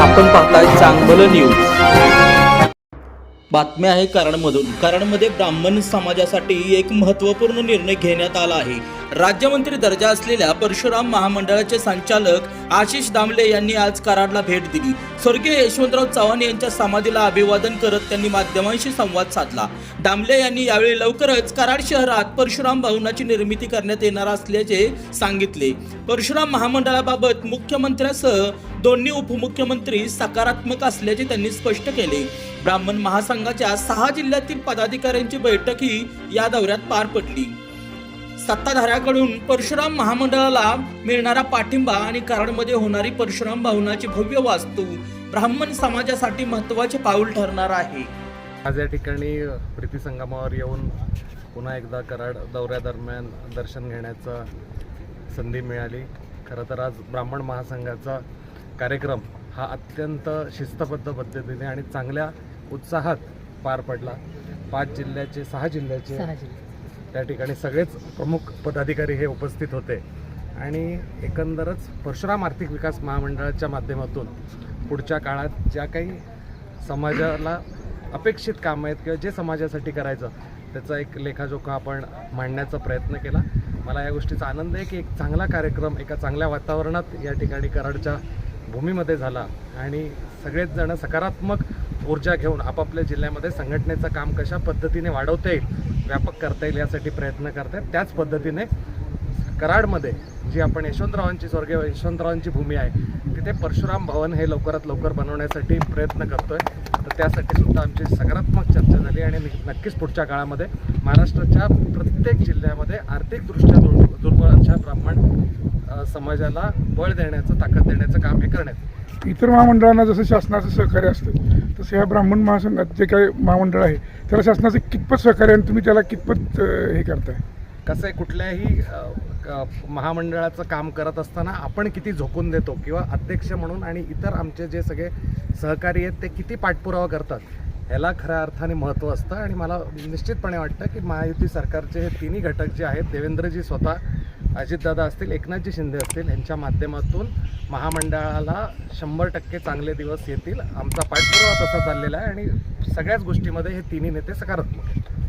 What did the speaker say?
आपण पाहताय चांगलं न्यूज बातम्या आहे कराडमधून कराडमध्ये ब्राह्मण समाजासाठी एक महत्त्वपूर्ण निर्णय घेण्यात आला आहे. राज्यमंत्री दर्जा असलेल्या परशुराम महामंडळाचे संचालक आशिष दामले यांनी आज कराडला भेट दिली. स्वर्गीय यशवंतराव चव्हाण यांच्या समाधीला अभिवादन करत त्यांनी माध्यमांशी संवाद साधला. दामले यांनी यावेळी लवकरच कराड शहरात परशुराम भवनाची निर्मिती करण्यात येणार असल्याचे सांगितले. परशुराम महामंडळाबाबत मुख्यमंत्र्यासह दोन्ही उपमुख्यमंत्री सकारात्मक असल्याचे त्यांनी स्पष्ट केले. ब्राह्मण महासंघाच्या सहा जिल्ह्यातील पदाधिकाऱ्यांची बैठकही या दौऱ्यात पार पडली. सत्ताधाऱ्याकडून परशुराम महामंडळाला मिळणारा पाठिंबा आणि कराडमध्ये होणारी परशुराम भवनाची भव्य वास्तू ब्राह्मण समाजासाठी महत्त्वाचे पाऊल ठरणार आहे. आज या ठिकाणी प्रीती संगमावर येऊन पुन्हा एकदा कराड दौऱ्यादरम्यान दर्शन घेण्याचा संधी मिळाली. खरं तर आज ब्राह्मण महासंघाचा कार्यक्रम हा अत्यंत शिस्तबद्ध पद्धतीने आणि चांगल्या उत्साहात पार पडला. पाच जिल्ह्याचे सहा जिल्ह्याचे त्या ठिकाणी सगळेच प्रमुख पदाधिकारी हे उपस्थित होते. आणि एकंदरच परशुराम आर्थिक विकास महामंडळाच्या माध्यमातून पुढच्या काळात ज्या काही समाजाला अपेक्षित कामं आहेत किंवा जे समाजासाठी करायचं त्याचा एक लेखाजोखा आपण मांडण्याचा प्रयत्न केला. मला या गोष्टीचा आनंद आहे की एक चांगला कार्यक्रम एका चांगल्या वातावरणात या ठिकाणी कराडच्या भूमीमध्ये झाला. आणि सगळेच जण सकारात्मक ऊर्जा घेऊन आपापल्या जिल्ह्यामध्ये संघटनेचं काम कशा पद्धतीने वाढवता येईल व्यापक करता येईल यासाठी प्रयत्न करतात त्याच पद्धतीने कराडमध्ये जी आपण यशवंतरावांची स्वर्गीय यशवंतरावांची भूमी आहे तिथे परशुराम भवन हे लवकरात लवकर बनवण्यासाठी प्रयत्न करतो आहे तर त्यासाठी सुद्धा आमची सकारात्मक चर्चा झाली आणि नक्कीच पुढच्या काळामध्ये महाराष्ट्राच्या प्रत्येक जिल्ह्यामध्ये आर्थिकदृष्ट्या दुर् दुर्बळ अशा ब्राह्मण समाजाला बळ देण्याचं ताकद देण्याचं काम हे करण्यात. इतर महामंडळांना जसं शासनाचं सहकार्य असतं तसं ह्या ब्राह्मण महासंघात जे काही महामंडळ आहे त्याला शासनाचं कितपत सहकार्य आणि तुम्ही त्याला कितपत हे करताय कसं आहे कुठल्याही महामंडळाचं काम करत असताना आपण किती झोकून देतो किंवा अध्यक्ष म्हणून आणि इतर आमचे जे सगळे सहकारी आहेत ते किती पाठपुरावा करतात ह्याला खऱ्या अर्थाने महत्त्व असतं आणि मला निश्चितपणे वाटतं की महायुती सरकारचे हे तिन्ही घटक जे आहेत देवेंद्रजी स्वतः अजितदादा असतील एकनाथजी शिंदे असतील यांच्या माध्यमातून महामंडळाला शंभर टक्के चांगले दिवस येतील. आमचा पाठपुरावा तसा चाललेला आहे आणि सगळ्याच गोष्टीमध्ये हे तिन्ही नेते सकारात्मक आहेत.